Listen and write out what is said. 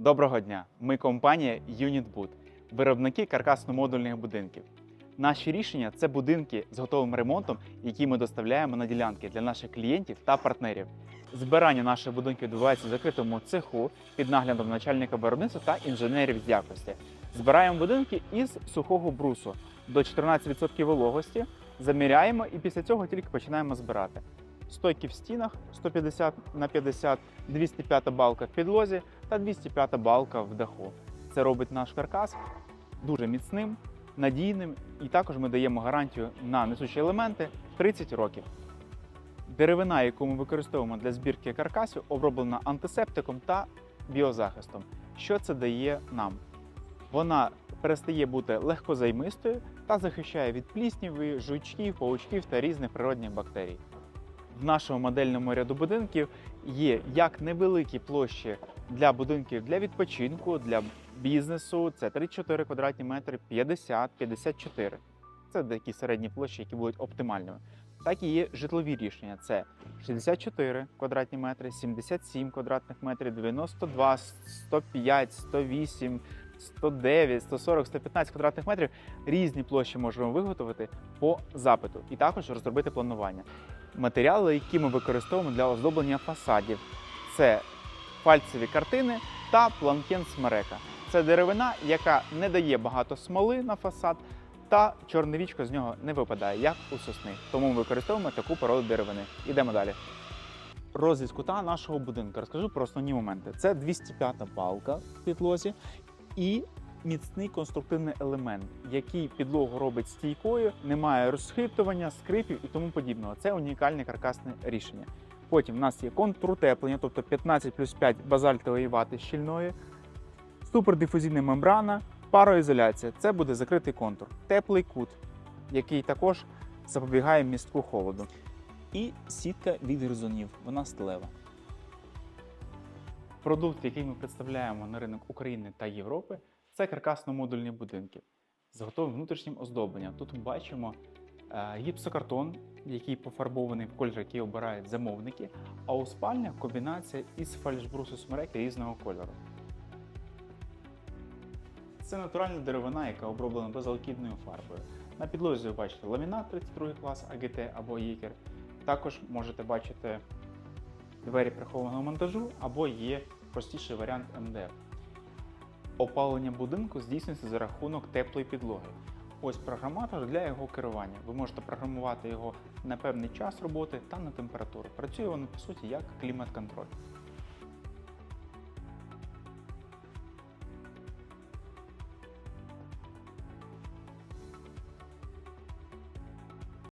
Доброго дня! Ми компанія UnitBud, виробники каркасно-модульних будинків. Наші рішення це будинки з готовим ремонтом, які ми доставляємо на ділянки для наших клієнтів та партнерів. Збирання наших будинків відбувається в закритому цеху під наглядом начальника виробництва та інженерів з якості. Збираємо будинки із сухого брусу до 14% вологості, заміряємо і після цього тільки починаємо збирати. Стойки в стінах 150 на 50, 205 балка в підлозі та 205 балка в даху. Це робить наш каркас дуже міцним, надійним, і також ми даємо гарантію на несучі елементи 30 років. Деревина, яку ми використовуємо для збірки каркасів, оброблена антисептиком та біозахистом. Що це дає нам? Вона перестає бути легкозаймистою та захищає від плісняви, жучків, паучків та різних природних бактерій. В нашому модельному ряду будинків є як невеликі площі для будинків для відпочинку, для бізнесу. Це 34 квадратні метри, 50, 54. Це такі середні площі, які будуть оптимальними. Так і є житлові рішення. Це 64 квадратні метри, 77 квадратних метрів, 92, 105, 108, 109, 140, 115 квадратних метрів. Різні площі можемо виготовити по запиту і також розробити планування. Матеріали, які ми використовуємо для оздоблення фасадів, це фальцеві картини та планкен смерека. Це деревина, яка не дає багато смоли на фасад, та чорновічко з нього не випадає, як у сосни. Тому ми використовуємо таку породу деревини. Ідемо далі. Розріз кута нашого будинку. Розкажу про основні моменти. Це 205 балка в підлозі і міцний конструктивний елемент, який підлогу робить стійкою, немає розхитування, скрипів і тому подібного. Це унікальне каркасне рішення. Потім в нас є контур утеплення, тобто 15 плюс 5 базальтової вати щільної, супердифузійна мембрана, пароізоляція. Це буде закритий контур, теплий кут, який також запобігає містку холоду. І сітка від гризунів, вона сталева. Продукт, який ми представляємо на ринок України та Європи, це каркасно-модульні будинки з готовим внутрішнім оздобленням. Тут ми бачимо е, гіпсокартон, який пофарбований в кольор, який обирають замовники, а у спальнях комбінація із фальшбрусу смереки різного кольору. Це натуральна деревина, яка оброблена безалкідною фарбою. На підлозі ви бачите ламінат 32 клас АГТ або Єкер. Також можете бачити двері прихованого монтажу або є простіший варіант МДФ. Опалення будинку здійснюється за рахунок теплої підлоги. Ось програматор для його керування. Ви можете програмувати його на певний час роботи та на температуру. Працює воно по суті як клімат-контроль.